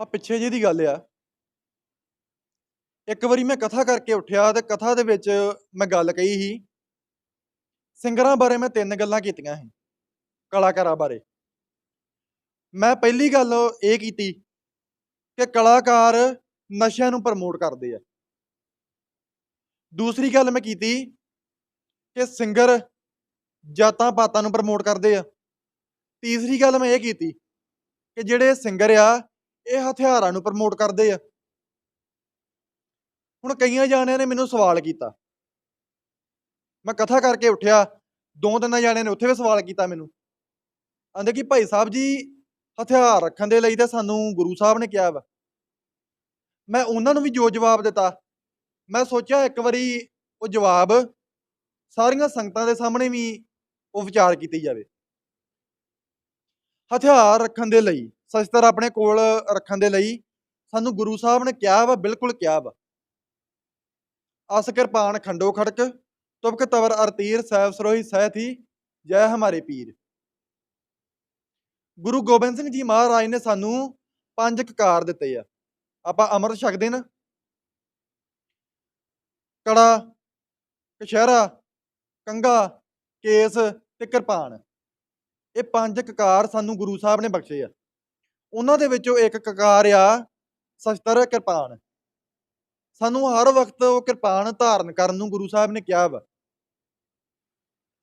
ਆ ਪਿੱਛੇ ਜਿਹੀ ਦੀ ਗੱਲ ਆ। ਇੱਕ ਵਾਰੀ ਮੈਂ ਕਥਾ ਕਰਕੇ ਉੱਠਿਆ ਤੇ ਕਥਾ ਦੇ ਵਿੱਚ ਮੈਂ ਗੱਲ ਕਹੀ ਸੀ। ਸਿੰਗਰਾਂ ਬਾਰੇ ਮੈਂ ਤਿੰਨ ਗੱਲਾਂ ਕੀਤੀਆਂ ਸੀ, ਕਲਾਕਾਰਾਂ ਬਾਰੇ। ਮੈਂ ਪਹਿਲੀ ਗੱਲ ਇਹ ਕੀਤੀ ਕਿ ਕਲਾਕਾਰ ਨਸ਼ਿਆਂ ਨੂੰ ਪ੍ਰਮੋਟ ਕਰਦੇ ਆ। ਦੂਸਰੀ ਗੱਲ ਮੈਂ ਕੀਤੀ ਕਿ ਸਿੰਗਰ ਜਾਤਾਂ ਪਾਤਾਂ ਨੂੰ ਪ੍ਰਮੋਟ ਕਰਦੇ ਆ। ਤੀਸਰੀ ਗੱਲ ਮੈਂ ਇਹ ਕੀਤੀ ਕਿ ਜਿਹੜੇ ਸਿੰਗਰ ਆ ਇਹ ਹਥਿਆਰਾਂ ਨੂੰ ਪ੍ਰਮੋਟ ਕਰਦੇ ਆ। ਹੁਣ ਕਈਆਂ ਜਾਣਿਆਂ ਨੇ ਮੈਨੂੰ ਸਵਾਲ ਕੀਤਾ। ਮੈਂ ਕਥਾ ਕਰਕੇ ਉੱਠਿਆ, ਦੋ ਤਿੰਨ ਜਾਣਿਆਂ ਨੇ ਉੱਥੇ ਵੀ ਸਵਾਲ ਕੀਤਾ ਮੈਨੂੰ। ਆਂਦੇ ਕਿ ਭਾਈ ਸਾਹਿਬ ਜੀ, ਹਥਿਆਰ ਰੱਖਣ ਦੇ ਲਈ ਤਾਂ ਸਾਨੂੰ ਗੁਰੂ ਸਾਹਿਬ ਨੇ ਕਿਹਾ ਵਾ। ਮੈਂ ਉਹਨਾਂ ਨੂੰ ਵੀ ਜੋ ਜਵਾਬ ਦਿੱਤਾ। ਮੈਂ ਸੋਚਿਆ ਇੱਕ ਵਾਰੀ ਉਹ ਜਵਾਬ ਸਾਰੀਆਂ ਸੰਗਤਾਂ ਦੇ ਸਾਹਮਣੇ ਵੀ ਉਹ ਵਿਚਾਰ ਕੀਤੀ ਜਾਵੇ। ਹਥਿਆਰ ਰੱਖਣ ਦੇ ਲਈ ਸ਼ਸਤਰ ਆਪਣੇ ਕੋਲ ਰੱਖਣ ਦੇ ਲਈ ਸਾਨੂੰ ਗੁਰੂ ਸਾਹਿਬ ਨੇ ਕਿਹਾ ਵਾ, ਬਿਲਕੁਲ ਕਿਹਾ ਵਾ। ਅਸ ਕਿਰਪਾਨ ਖੰਡੋ ਖੜਕ ਤੁਬਕ ਤਵਰ ਅਰਤੀਰ ਸਹਿਬ ਸਰੋਹੀ ਸਹਿ ਥੀ, ਜੈ ਹਮਾਰੇ ਪੀਰ। ਗੁਰੂ ਗੋਬਿੰਦ ਸਿੰਘ ਜੀ ਮਹਾਰਾਜ ਨੇ ਸਾਨੂੰ ਪੰਜ ਕਕਾਰ ਦਿੱਤੇ ਆ। ਆਪਾਂ ਅੰਮ੍ਰਿਤ ਛਕਦੇ ਨਾ। ਕੜਾ ਕਸ਼ਹਿਰਾ ਕੰਗਾ ਕੇਸ ਤੇ ਕਿਰਪਾਨ। ਇਹ ਪੰਜ ਕਕਾਰ ਸਾਨੂੰ ਗੁਰੂ ਸਾਹਿਬ ਨੇ ਬਖਸ਼ੇ ਆ। ਉਹਨਾਂ ਦੇ ਵਿੱਚੋਂ ਇੱਕ ਕਕਾਰ ਆ, ਸ਼ਸਤਰ ਕਿਰਪਾਨ। ਸਾਨੂੰ ਹਰ ਵਕਤ ਉਹ ਕਿਰਪਾਨ ਧਾਰਨ ਕਰਨ ਨੂੰ ਗੁਰੂ ਸਾਹਿਬ ਨੇ ਕਿਹਾ ਵਾ।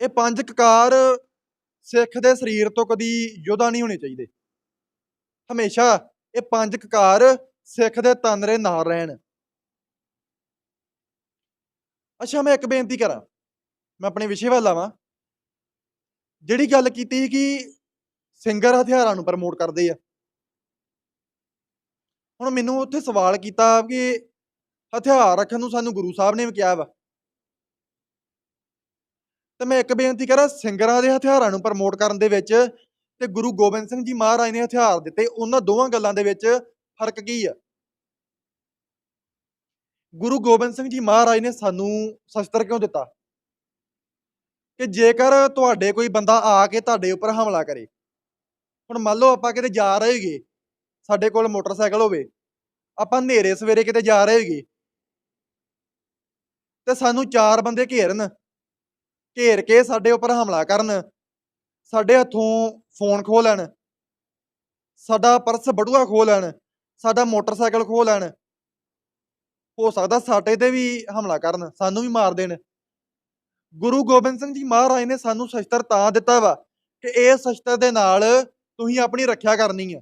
ਇਹ ਪੰਜ ਕਕਾਰ ਸਿੱਖ ਦੇ ਸਰੀਰ ਤੋਂ ਕਦੀ ਯੋਧਾ ਨਹੀਂ ਹੋਣੇ ਚਾਹੀਦੇ। ਹਮੇਸ਼ਾ ਇਹ ਪੰਜ ਕਕਾਰ ਸਿੱਖ ਦੇ ਤਨਰੇ ਨਾਲ ਰਹਿਣ। ਅੱਛਾ, ਮੈਂ ਇੱਕ ਬੇਨਤੀ ਕਰਾਂ। ਮੈਂ ਆਪਣੇ ਵਿਸ਼ੇ ਵੱਲ ਆਵਾਂ। ਜਿਹੜੀ ਗੱਲ ਕੀਤੀ ਕਿ ਸਿੰਗਰ ਹਥਿਆਰਾਂ ਨੂੰ ਪ੍ਰਮੋਟ ਕਰਦੇ ਆ। ਹੁਣ ਮੈਨੂੰ ਉੱਥੇ ਸਵਾਲ ਕੀਤਾ ਕਿ ਹਥਿਆਰ ਰੱਖਣ ਨੂੰ ਸਾਨੂੰ ਗੁਰੂ ਸਾਹਿਬ ਨੇ ਵੀ ਕਿਹਾ ਵਾ। ਤੇ ਮੈਂ ਇੱਕ ਬੇਨਤੀ ਕਰਾਂ, ਸਿੰਗਰਾਂ ਦੇ ਹਥਿਆਰਾਂ ਨੂੰ ਪ੍ਰਮੋਟ ਕਰਨ ਦੇ ਵਿੱਚ ਤੇ ਗੁਰੂ ਗੋਬਿੰਦ ਸਿੰਘ ਜੀ ਮਹਾਰਾਜ ਨੇ ਹਥਿਆਰ ਦਿੱਤੇ, ਉਹਨਾਂ ਦੋਵਾਂ ਗੱਲਾਂ ਦੇ ਵਿੱਚ ਫ਼ਰਕ ਕੀ ਆ? ਗੁਰੂ ਗੋਬਿੰਦ ਸਿੰਘ ਜੀ ਮਹਾਰਾਜ ਨੇ ਸਾਨੂੰ ਸ਼ਸਤਰ ਕਿਉਂ ਦਿੱਤਾ? ਕਿ ਜੇਕਰ ਤੁਹਾਡੇ ਕੋਈ ਬੰਦਾ ਆ ਕੇ ਤੁਹਾਡੇ ਉੱਪਰ ਹਮਲਾ ਕਰੇ, ਹੁਣ ਮੰਨ ਲਓ ਆਪਾਂ ਕਿਤੇ ਜਾ ਰਹੇ ਹੈਗੇ ਸਾਡੇ ਕੋਲ ਮੋਟਰਸਾਈਕਲ ਹੋਵੇ, ਆਪਾਂ ਹਨੇਰੇ ਸਵੇਰੇ ਕਿਤੇ ਜਾ ਰਹੇ ਹੈਗੇ ਤੇ ਸਾਨੂੰ ਚਾਰ ਬੰਦੇ ਘੇਰਨ, ਘੇਰ ਕੇ ਸਾਡੇ ਉੱਪਰ ਹਮਲਾ ਕਰਨ, ਸਾਡੇ ਹੱਥੋਂ ਫੋਨ ਖੋਹ ਲੈਣ, ਸਾਡਾ ਪਰਸ ਬਟੂਆ ਖੋਹ ਲੈਣ, ਸਾਡਾ ਮੋਟਰਸਾਈਕਲ ਖੋ ਲੈਣ, ਹੋ ਸਕਦਾ ਸਾਡੇ ਤੇ ਵੀ ਹਮਲਾ ਕਰਨ, ਸਾਨੂੰ ਵੀ ਮਾਰ ਦੇਣ। ਗੁਰੂ ਗੋਬਿੰਦ ਸਿੰਘ ਜੀ ਮਹਾਰਾਜ ਨੇ ਸਾਨੂੰ ਸ਼ਸਤਰ ਤਾਂ ਦਿੱਤਾ ਵਾ ਕਿ ਇਹ ਸ਼ਸਤਰ ਦੇ ਨਾਲ ਤੁਸੀਂ ਆਪਣੀ ਰੱਖਿਆ ਕਰਨੀ ਆ।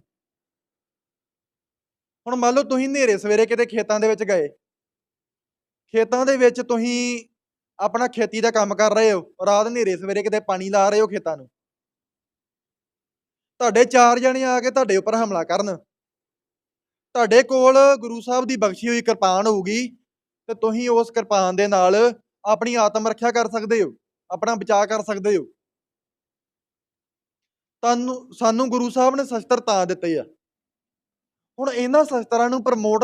ਹੁਣ ਮੰਨ ਲਓ ਤੁਸੀਂ ਹਨੇਰੇ ਸਵੇਰੇ ਕਿਤੇ ਖੇਤਾਂ ਦੇ ਵਿੱਚ ਗਏ। ਖੇਤਾਂ ਦੇ ਵਿੱਚ ਤੁਸੀਂ ਆਪਣਾ ਖੇਤੀ ਦਾ ਕੰਮ ਕਰ ਰਹੇ ਹੋ, ਰਾਤ ਹਨੇਰੇ ਸਵੇਰੇ ਕਿਤੇ ਪਾਣੀ ਲਾ ਰਹੇ ਹੋ ਖੇਤਾਂ ਨੂੰ। ਤੁਹਾਡੇ ਚਾਰ ਜਣੇ ਆ ਕੇ ਤੁਹਾਡੇ ਉੱਪਰ ਹਮਲਾ ਕਰਨ। ਤੁਹਾਡੇ ਕੋਲ ਗੁਰੂ ਸਾਹਿਬ ਦੀ ਬਖਸ਼ੀ ਹੋਈ ਕਿਰਪਾਨ ਹੋਊਗੀ, ਤੇ ਤੁਸੀਂ ਉਸ ਕਿਰਪਾਨ ਦੇ ਨਾਲ ਆਪਣੀ ਆਤਮ ਰੱਖਿਆ ਕਰ ਸਕਦੇ ਹੋ, ਆਪਣਾ ਬਚਾਅ ਕਰ ਸਕਦੇ ਹੋ। ਤੁਹਾਨੂੰ, ਸਾਨੂੰ ਗੁਰੂ ਸਾਹਿਬ ਨੇ ਸ਼ਸਤਰ ਤਾਂ ਦਿੱਤੇ ਆ। ਹੁਣ ਇਹਨਾਂ ਸ਼ਸਤਰਾਂ ਨੂੰ ਪ੍ਰਮੋਟ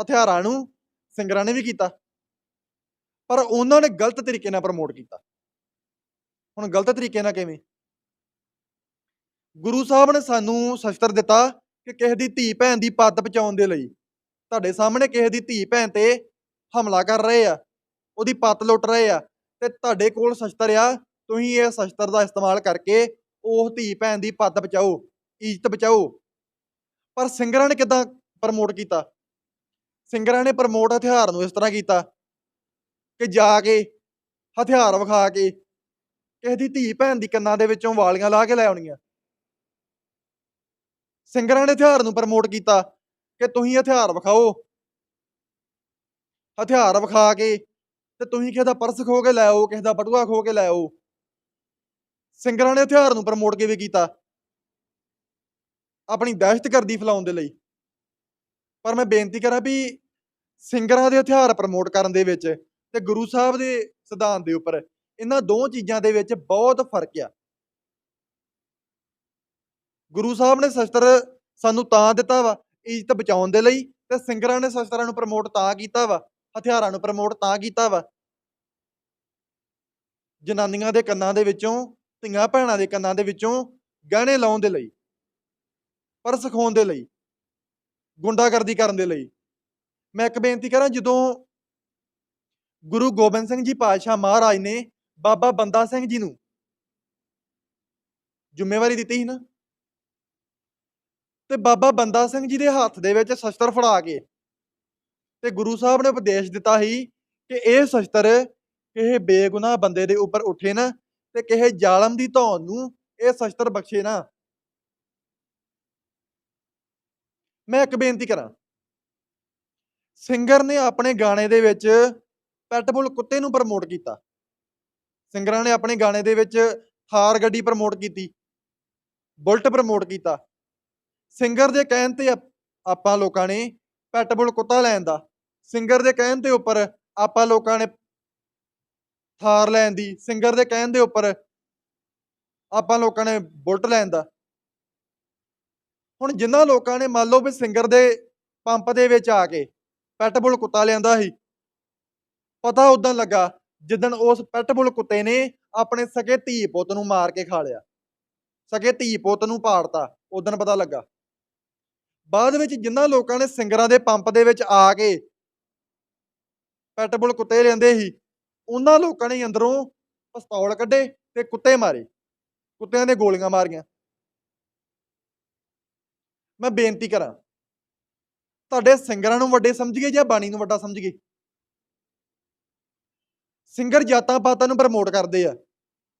ਹਥਿਆਰਾਂ ਨੂੰ ਸਿੰਗਰਾਂ ਨੇ ਵੀ ਕੀਤਾ। ਪਰ ਉਹਨਾਂ ਨੇ ਗਲਤ ਤਰੀਕੇ ਨਾਲ ਪ੍ਰਮੋਟ ਕੀਤਾ। ਹੁਣ ਗਲਤ ਤਰੀਕੇ ਨਾਲ ਕਿਵੇਂ? ਗੁਰੂ ਸਾਹਿਬ ਨੇ ਸਾਨੂੰ ਸ਼ਸਤਰ ਦਿੱਤਾ ਕਿ ਕਿਸੇ ਦੀ ਧੀ ਭੈਣ ਦੀ ਪੱਤ ਬਚਾਉਣ ਦੇ ਲਈ। ਤੁਹਾਡੇ ਸਾਹਮਣੇ ਕਿਸੇ ਦੀ ਧੀ ਭੈਣ ਤੇ ਹਮਲਾ ਕਰ ਰਹੇ ਆ, ਉਹਦੀ ਪੱਤ ਲੁੱਟ ਰਹੇ ਆ, ਤੇ ਤੁਹਾਡੇ ਕੋਲ ਸ਼ਸਤਰ ਆ, ਤੁਸੀਂ ਇਹ ਸ਼ਸਤਰ ਦਾ ਇਸਤੇਮਾਲ ਕਰਕੇ ਉਹ ਧੀ ਭੈਣ ਦੀ ਪੱਤ ਬਚਾਓ, ਇੱਜ਼ਤ ਬਚਾਓ। ਪਰ ਸਿੰਗਰਾਂ ਨੇ ਕਿਦਾਂ ਪ੍ਰਮੋਟ ਕੀਤਾ? ਸਿੰਗਰਾਂ ਨੇ ਪ੍ਰਮੋਟ ਹਥਿਆਰ ਨੂੰ ਇਸ ਤਰ੍ਹਾਂ ਕੀਤਾ ਕਿ ਜਾ ਕੇ ਹਥਿਆਰ ਵਿਖਾ ਕੇ ਕਿਸੇ ਦੀ ਧੀ ਭੈਣ ਦੀ ਕੰਨਾਂ ਦੇ ਵਿੱਚੋਂ ਵਾਲੀਆਂ ਲਾ ਕੇ ਲੈ ਆਉਣੀਆਂ। ਸਿੰਗਰਾਂ ਨੇ ਹਥਿਆਰ ਨੂੰ ਪ੍ਰਮੋਟ ਕੀਤਾ ਕਿ ਤੁਸੀਂ ਹਥਿਆਰ ਵਿਖਾਓ। ਹਥਿਆਰ ਵਿਖਾ ਕੇ ਤੇ ਤੁਸੀਂ ਕਿਸੇ ਦਾ ਪਰਸ ਖੋ ਕੇ ਲੈ ਆਓ, ਕਿਸੇ ਦਾ ਬਟੂਆ ਖੋ ਕੇ ਲੈ ਆਓ। ਸਿੰਗਰਾਂ ਨੇ ਹਥਿਆਰ ਨੂੰ ਪ੍ਰਮੋਟ ਕਿਵੇਂ ਕੀਤਾ? ਆਪਣੀ ਦਹਿਸ਼ਤਗਰਦੀ ਫੈਲਾਉਣ ਦੇ ਲਈ। ਪਰ ਮੈਂ ਬੇਨਤੀ ਕਰਾਂ ਵੀ ਸਿੰਗਰਾਂ ਦੇ ਹਥਿਆਰ ਪ੍ਰਮੋਟ ਕਰਨ ਦੇ ਵਿੱਚ ਤੇ ਗੁਰੂ ਸਾਹਿਬ ਦੇ ਸਿਧਾਂਤ ਦੇ ਉੱਪਰ ਇਹਨਾਂ ਦੋ ਚੀਜ਼ਾਂ ਦੇ ਵਿੱਚ ਬਹੁਤ ਫ਼ਰਕ ਆ। ਗੁਰੂ ਸਾਹਿਬ ਨੇ ਸ਼ਸਤਰ ਸਾਨੂੰ ਤਾਂ ਦਿੱਤਾ ਵਾ ਇੱਜ਼ਤ ਬਚਾਉਣ ਦੇ ਲਈ ਤੇ ਸਿੰਗਰਾਂ ਨੇ ਸ਼ਸਤਰਾਂ ਨੂੰ ਪ੍ਰਮੋਟ ਤਾਂ ਕੀਤਾ ਵਾ, ਹਥਿਆਰਾਂ ਨੂੰ ਪ੍ਰਮੋਟ ਤਾਂ ਕੀਤਾ ਵਾ। ਜਨਾਨੀਆਂ ਦੇ ਕੰਨਾਂ ਦੇ ਵਿੱਚੋਂ, ਧੀਆਂ ਭੈਣਾਂ ਦੇ ਕੰਨਾਂ ਦੇ ਵਿੱਚੋਂ ਗਹਿਣੇ ਲਾਉਣ ਦੇ ਲਈ। ਪਰ ਸਿਖਾਉਣ ਦੇ ਲਈ, ਗੁੰਡਾਗਰਦੀ ਕਰਨ ਦੇ ਲਈ। ਮੈਂ ਇੱਕ ਬੇਨਤੀ ਕਰਾਂ, ਜਦੋਂ ਗੁਰੂ ਗੋਬਿੰਦ ਸਿੰਘ ਜੀ ਪਾਤਸ਼ਾਹ ਮਹਾਰਾਜ ਨੇ ਬਾਬਾ ਬੰਦਾ ਸਿੰਘ ਜੀ ਨੂੰ ਜ਼ਿੰਮੇਵਾਰੀ ਦਿੱਤੀ ਸੀ ਨਾ, ਤੇ ਬਾਬਾ ਬੰਦਾ ਸਿੰਘ ਜੀ ਦੇ ਹੱਥ ਦੇ ਵਿੱਚ ਸ਼ਸਤਰ ਫੜਾ ਕੇ ਤੇ ਗੁਰੂ ਸਾਹਿਬ ਨੇ ਉਪਦੇਸ਼ ਦਿੱਤਾ ਸੀ ਕਿ ਇਹ ਸ਼ਸਤਰ ਕਿਸੇ ਬੇਗੁਨਾਹ ਬੰਦੇ ਦੇ ਉੱਪਰ ਉੱਠੇ ਨਾ ਤੇ ਕਿਸੇ ਜ਼ਾਲਮ ਦੀ ਧੌਣ ਨੂੰ ਇਹ ਸ਼ਸਤਰ ਬਖਸ਼ੇ ਨਾ। ਮੈਂ ਇੱਕ ਬੇਨਤੀ ਕਰਾਂ। ਸਿੰਗਰ ਨੇ ਆਪਣੇ ਗਾਣੇ ਦੇ ਵਿੱਚ ਪੈਟਬੁਲ ਕੁੱਤੇ ਨੂੰ ਪ੍ਰਮੋਟ ਕੀਤਾ। ਸਿੰਗਰਾਂ ਨੇ ਆਪਣੇ ਗਾਣੇ ਦੇ ਵਿੱਚ ਥਾਰ ਗੱਡੀ ਪ੍ਰਮੋਟ ਕੀਤੀ। ਬੁਲਟ ਪ੍ਰਮੋਟ ਕੀਤਾ। ਸਿੰਗਰ ਦੇ ਕਹਿਣ ਤੇ ਆਪਾਂ ਲੋਕਾਂ ਨੇ ਪੈਟਬੁਲ ਕੁੱਤਾ ਲੈਣ ਦਾ। ਸਿੰਗਰ ਦੇ ਕਹਿਣ ਦੇ ਉੱਪਰ ਆਪਾਂ ਲੋਕਾਂ ਨੇ ਥਾਰ ਲੈਣ ਦੀ। ਸਿੰਗਰ ਦੇ ਕਹਿਣ ਦੇ ਉੱਪਰ ਆਪਾਂ ਲੋਕਾਂ ਨੇ ਬੁਲਟ ਲੈਣ ਦਾ। ਹੁਣ ਜਿਨ੍ਹਾਂ ਲੋਕਾਂ ਨੇ ਮੰਨ ਲਓ ਵੀ ਸਿੰਗਰ ਦੇ ਪੰਪ ਦੇ ਵਿੱਚ ਆ ਕੇ ਪੈਟਬੁਲ ਕੁੱਤਾ ਲਿਆਂਦਾ ਸੀ, ਪਤਾ ਉਦੋਂ ਲੱਗਾ ਜਿੱਦਣ ਉਸ ਪੈਟਬੁਲ ਕੁੱਤੇ ਨੇ ਆਪਣੇ ਸਕੇ ਧੀ ਪੁੱਤ ਨੂੰ ਮਾਰ ਕੇ ਖਾ ਲਿਆ, ਸਕੇ ਧੀ ਪੁੱਤ ਨੂੰ ਪਾੜਤਾ ਉਦੋਂ ਪਤਾ ਲੱਗਾ। ਬਾਅਦ ਵਿੱਚ ਜਿਨ੍ਹਾਂ ਲੋਕਾਂ ਨੇ ਸਿੰਗਰਾਂ ਦੇ ਪੰਪ ਦੇ ਵਿੱਚ ਆ ਕੇ ਪੈਟਬੁਲ ਕੁੱਤੇ ਲੈਂਦੇ ਸੀ, ਉਹਨਾਂ ਲੋਕਾਂ ਨੇ ਅੰਦਰੋਂ ਪਿਸਤੌਲ ਕੱਢੇ ਤੇ ਕੁੱਤੇ ਮਾਰੇ, ਕੁੱਤਿਆਂ ਦੇ ਗੋਲੀਆਂ ਮਾਰੀਆਂ। ਮੈਂ ਬੇਨਤੀ ਕਰਾਂ। ਤੁਹਾਡੇ ਸਿੰਗਰਾਂ ਨੂੰ ਵੱਡੇ ਸਮਝੀਏ ਜਾਂ ਬਾਣੀ ਨੂੰ ਵੱਡਾ ਸਮਝੀਏ ਸਿੰਗਰ ਜਾਤਾਂ ਪਾਤਾਂ ਨੂੰ ਪ੍ਰਮੋਟ ਕਰਦੇ ਆ,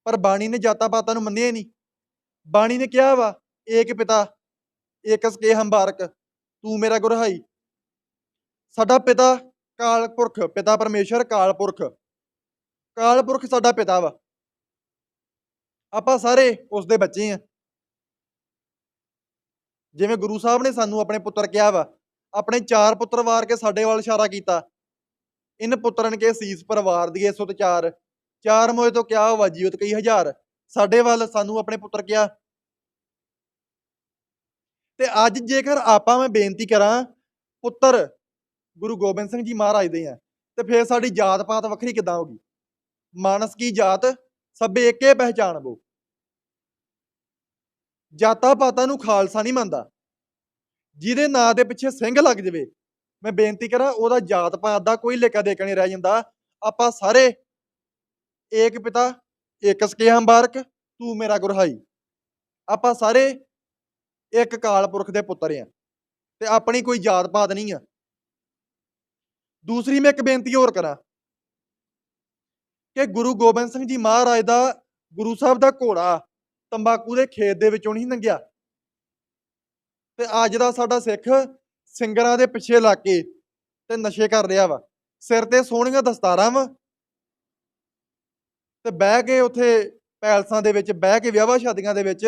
ਪਰ ਬਾਣੀ ਨੇ ਜਾਤਾਂ ਪਾਤਾਂ ਨੂੰ ਮੰਨਿਆ ਨਹੀਂ। ਬਾਣੀ ਨੇ ਕਿਹਾ ਵਾ, ਏਕ ਪਿਤਾ, ਏਕਸ ਕੇ ਹੰਬਾਰਕ, ਤੂੰ ਮੇਰਾ ਗੁਰਹਾਈ। ਸਾਡਾ ਪਿਤਾ ਕਾਲ ਪੁਰਖ ਪਿਤਾ ਪਰਮੇਸ਼ਰ ਕਾਲ ਪੁਰਖ ਕਾਲ ਪੁਰਖ ਸਾਡਾ ਪਿਤਾ ਵਾ। ਆਪਾਂ ਸਾਰੇ ਉਸ ਦੇ ਬੱਚੇ ਆ। ਜਿਵੇਂ ਗੁਰੂ ਸਾਹਿਬ ਨੇ ਸਾਨੂੰ ਆਪਣੇ ਪੁੱਤਰ ਕਿਹਾ ਵਾ, ਆਪਣੇ ਚਾਰ ਪੁੱਤਰ ਵਾਰ ਕੇ ਸਾਡੇ ਵੱਲ ਇਸ਼ਾਰਾ ਕੀਤਾ। ਇਨ ਪੁੱਤਰਨ ਕੇ ਸੀਸ ਪਰਵਾਰ ਦੀਏ ਸੁਤ ਚਾਰ। ਚਾਰ ਮੋਏ ਤੋਂ ਕਿਆ ਹੋਵਾ ਜੀਵਤ ਕਈ ਹਜ਼ਾਰ। ਸਾਡੇ ਵੱਲ ਸਾਨੂੰ ਆਪਣੇ ਪੁੱਤਰ ਕਿਹਾ। ਤੇ ਅੱਜ ਜੇਕਰ ਆਪਾਂ ਮੈਂ ਬੇਨਤੀ ਕਰਾਂ, ਪੁੱਤਰ, ਗੁਰੂ ਗੋਬਿੰਦ ਸਿੰਘ ਜੀ ਮਹਾਰਾਜ ਦੇ ਆ, ਤੇ ਫੇਰ ਸਾਡੀ ਜਾਤ ਪਾਤ ਵੱਖਰੀ ਕਿੱਦਾਂ ਹੋਗੀ ਮਾਨਸ ਕੀ ਜਾਤ, ਸਭੇ ਏਕੇ ਪਹਿਚਾਨਬੋ ਜਾਤਾਂ ਪਾਤਾਂ ਨੂੰ ਖਾਲਸਾ ਨਹੀਂ ਮੰਨਦਾ। ਜਿਹਦੇ ਨਾਂ ਦੇ ਪਿੱਛੇ ਸਿੰਘ ਲੱਗ ਜਵੇ, ਮੈਂ ਬੇਨਤੀ ਕਰਾਂ ਉਹਦਾ ਜਾਤ ਪਾਤ ਦਾ ਕੋਈ ਲੇਖਾ ਦੇਖ ਨਹੀਂ ਰਹਿ ਜਾਂਦਾ। ਆਪਾਂ ਸਾਰੇ ਏਕ ਪਿਤਾ ਏਕਸ ਕੇ ਹੰਬਾਰਕ, ਤੂੰ ਮੇਰਾ ਗੁਰਹਾਈ। ਆਪਾਂ ਸਾਰੇ ਇੱਕ ਕਾਲ ਪੁਰਖ ਦੇ ਪੁੱਤਰ ਆ ਤੇ ਆਪਣੀ ਕੋਈ ਜਾਤ ਪਾਤ ਨਹੀਂ ਆ। ਦੂਸਰੀ ਮੈਂ ਇੱਕ ਬੇਨਤੀ ਹੋਰ ਕਰਾਂ ਕਿ ਗੁਰੂ ਗੋਬਿੰਦ ਸਿੰਘ ਜੀ ਮਹਾਰਾਜ ਦਾ, ਗੁਰੂ ਸਾਹਿਬ ਦਾ ਘੋੜਾ ਤੰਬਾਕੂ ਦੇ ਖੇਤ ਦੇ ਵਿੱਚੋਂ ਨਹੀਂ ਲੰਘਿਆ। ਤੇ ਅੱਜ ਦਾ ਸਾਡਾ ਸਿੱਖ ਸਿੰਗਰਾਂ ਦੇ ਪਿੱਛੇ ਲੱਗ ਕੇ ਤੇ ਨਸ਼ੇ ਕਰ ਰਿਹਾ ਵਾ। ਸਿਰ ਤੇ ਸੋਹਣੀਆਂ ਦਸਤਾਰਾਂ ਵਾ ਤੇ ਬਹਿ ਕੇ ਉੱਥੇ ਪੈਲਸਾਂ ਦੇ ਵਿੱਚ, ਬਹਿ ਕੇ ਵਿਆਹਾਂ ਸ਼ਾਦੀਆਂ ਦੇ ਵਿੱਚ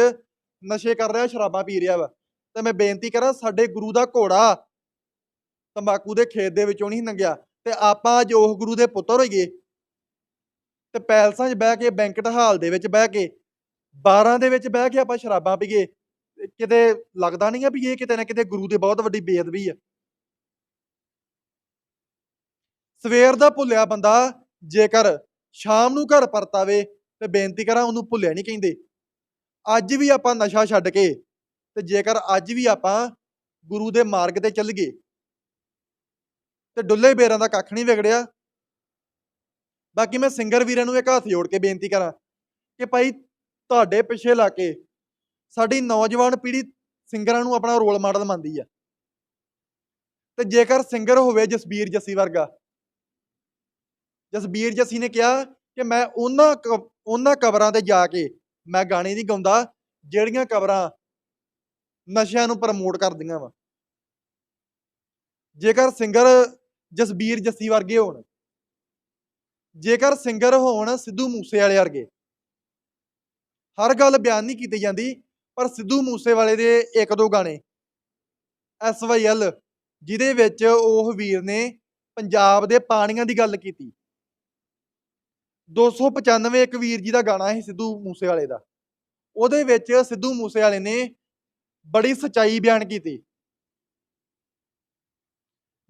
ਨਸ਼ੇ ਕਰ ਰਿਹਾ, ਸ਼ਰਾਬਾਂ ਪੀ ਰਿਹਾ ਵਾ। ਤੇ ਮੈਂ ਬੇਨਤੀ ਕਰਾਂ, ਸਾਡੇ ਗੁਰੂ ਦਾ ਘੋੜਾ ਤੰਬਾਕੂ ਦੇ ਖੇਤ ਦੇ ਵਿੱਚੋਂ ਨਹੀਂ ਲੰਘਿਆ। ਤੇ ਆਪਾਂ ਅੱਜ ਉਹ ਗੁਰੂ ਦੇ ਪੁੱਤਰ ਹੋਈਏ ਤੇ ਪੈਲਸਾਂ 'ਚ ਬਹਿ ਕੇ ਬੈਂਕਟ ਹਾਲ ਦੇ ਵਿੱਚ ਬਹਿ ਕੇ ਬਾਰਾਂ ਦੇ ਵਿੱਚ ਬਹਿ ਕੇ ਆਪਾਂ ਸ਼ਰਾਬਾਂ ਪੀਏ, ਕਿਤੇ ਲੱਗਦਾ ਨਹੀਂ ਆ ਵੀ ਇਹ ਕਿਤੇ ਨਾ ਕਿਤੇ ਗੁਰੂ ਦੀ ਬਹੁਤ ਵੱਡੀ ਬੇਅਦਬੀ ਆ। ਸਵੇਰ ਦਾ ਭੁੱਲਿਆ ਬੰਦਾ ਜੇਕਰ ਸ਼ਾਮ ਨੂੰ ਘਰ ਪਰਤਾਵੇ ਤੇ ਬੇਨਤੀ ਕਰਾਂ ਉਹਨੂੰ ਭੁੱਲਿਆ ਨਹੀਂ ਕਹਿੰਦੇ। ਅੱਜ ਵੀ ਆਪਾਂ ਨਸ਼ਾ ਛੱਡ ਕੇ ਤੇ ਜੇਕਰ ਅੱਜ ਵੀ ਆਪਾਂ ਗੁਰੂ ਦੇ ਮਾਰਗ ਤੇ ਚੱਲ ਗਏ ਤੇ ਡੁੱਲੇ ਬੇਰਾਂ ਦਾ ਕੱਖ ਨਹੀਂ ਵਿਗੜਿਆ, ਬਾਕੀ ਮੈਂ ਸਿੰਗਰ ਵੀਰਾਂ ਨੂੰ ਇੱਕ ਹੱਥ ਜੋੜ ਕੇ ਬੇਨਤੀ ਕਰਾਂ ਕਿ ਭਾਈ ਤੁਹਾਡੇ ਪਿੱਛੇ ਲਾ ਕੇ ਸਾਡੀ ਨੌਜਵਾਨ ਪੀੜ੍ਹੀ ਸਿੰਗਰਾਂ ਨੂੰ ਆਪਣਾ ਰੋਲ ਮਾਡਲ ਮੰਨਦੀ ਆ। ਤੇ ਜੇਕਰ ਸਿੰਗਰ ਹੋਵੇ ਜਸਬੀਰ ਜੱਸੀ ਵਰਗਾ, ਜਸਬੀਰ ਜੱਸੀ ਨੇ ਕਿਹਾ ਕਿ ਮੈਂ ਉਹਨਾਂ ਕ- ਉਹਨਾਂ ਕਬਰਾਂ ਤੇ ਜਾ ਕੇ ਮੈਂ ਗਾਣੇ ਨਹੀਂ ਗਾਉਂਦਾ, ਜਿਹੜੀਆਂ ਕਬਰਾਂ ਨਸ਼ਿਆਂ ਨੂੰ ਪ੍ਰਮੋਟ ਕਰਦੀਆਂ ਵਾ। ਜੇਕਰ ਸਿੰਗਰ ਜਸਬੀਰ ਜੱਸੀ ਵਰਗੇ ਹੋਣ, ਜੇਕਰ ਸਿੰਗਰ ਹੋਣ ਸਿੱਧੂ ਮੂਸੇ ਵਾਲੇ ਵਰਗੇ ਹਰ ਗੱਲ ਬਿਆਨ ਨਹੀਂ ਕੀਤੀ ਜਾਂਦੀ, ਪਰ ਸਿੱਧੂ ਮੂਸੇਵਾਲੇ ਦੇ ਇੱਕ ਦੋ ਗਾਣੇ। ਐਸਵਾਈਐਲ ਜਿਹਦੇ ਵਿੱਚ ਉਹ ਵੀਰ ਨੇ ਪੰਜਾਬ ਦੇ ਪਾਣੀਆਂ ਦੀ ਗੱਲ ਕੀਤੀ। 295 ਇੱਕ ਵੀਰ ਜੀ ਦਾ ਗਾਣਾ ਸੀ ਸਿੱਧੂ ਮੂਸੇਵਾਲੇ ਦਾ। ਉਹਦੇ ਵਿੱਚ ਸਿੱਧੂ ਮੂਸੇਵਾਲੇ ਨੇ ਬੜੀ ਸਚਾਈ ਬਿਆਨ ਕੀਤੀ।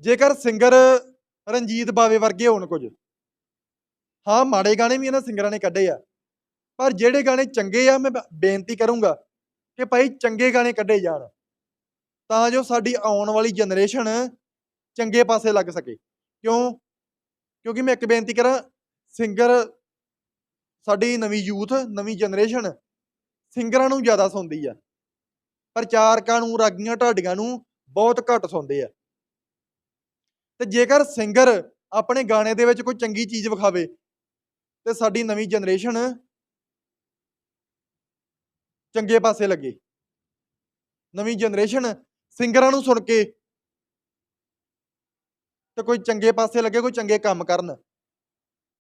ਜੇਕਰ ਸਿੰਗਰ ਰਣਜੀਤ ਬਾਵੇ ਵਰਗੇ ਹੋਣ ਕੁਝ। ਹਾਂ, ਮਾੜੇ ਗਾਣੇ ਵੀ ਇਹਨਾਂ ਸਿੰਗਰਾਂ ਨੇ ਕੱਢੇ ਆ। ਪਰ ਜਿਹੜੇ ਗਾਣੇ ਚੰਗੇ ਆ, ਮੈਂ ਬੇਨਤੀ ਕਰੂੰਗਾ ਕਿ ਭਾਈ ਚੰਗੇ ਗਾਣੇ ਕੱਢੇ ਜਾਣ, ਤਾਂ ਜੋ ਸਾਡੀ ਆਉਣ ਵਾਲੀ ਜਨਰੇਸ਼ਨ ਚੰਗੇ ਪਾਸੇ ਲੱਗ ਸਕੇ। ਕਿਉਂ? ਕਿਉਂਕਿ ਮੈਂ ਇੱਕ ਬੇਨਤੀ ਕਰਾਂ ਸਿੰਗਰ ਸਾਡੀ ਨਵੀਂ ਯੂਥ ਨਵੀਂ ਜਨਰੇਸ਼ਨ ਸਿੰਗਰਾਂ ਨੂੰ ਜ਼ਿਆਦਾ ਸੁਣਦੀ ਆ। ਪ੍ਰਚਾਰਕਾਂ ਨੂੰ, ਰਾਗੀਆਂ ਢਾਡੀਆਂ ਨੂੰ ਬਹੁਤ ਘੱਟ ਸੁਣਦੇ ਆ। ਤੇ ਜੇਕਰ ਸਿੰਗਰ ਆਪਣੇ ਗਾਣੇ ਦੇ ਵਿੱਚ ਕੋਈ ਚੰਗੀ ਚੀਜ਼ ਵਿਖਾਵੇ, ਤੇ ਸਾਡੀ ਨਵੀਂ ਜਨਰੇਸ਼ਨ ਚੰਗੇ ਪਾਸੇ ਲੱਗੇ। ਨਵੀਂ ਜਨਰੇਸ਼ਨ ਸਿੰਗਰਾਂ ਨੂੰ ਸੁਣ ਕੇ ਤੇ ਕੋਈ ਚੰਗੇ ਪਾਸੇ ਲੱਗੇ, ਕੋਈ ਚੰਗੇ ਕੰਮ ਕਰਨ।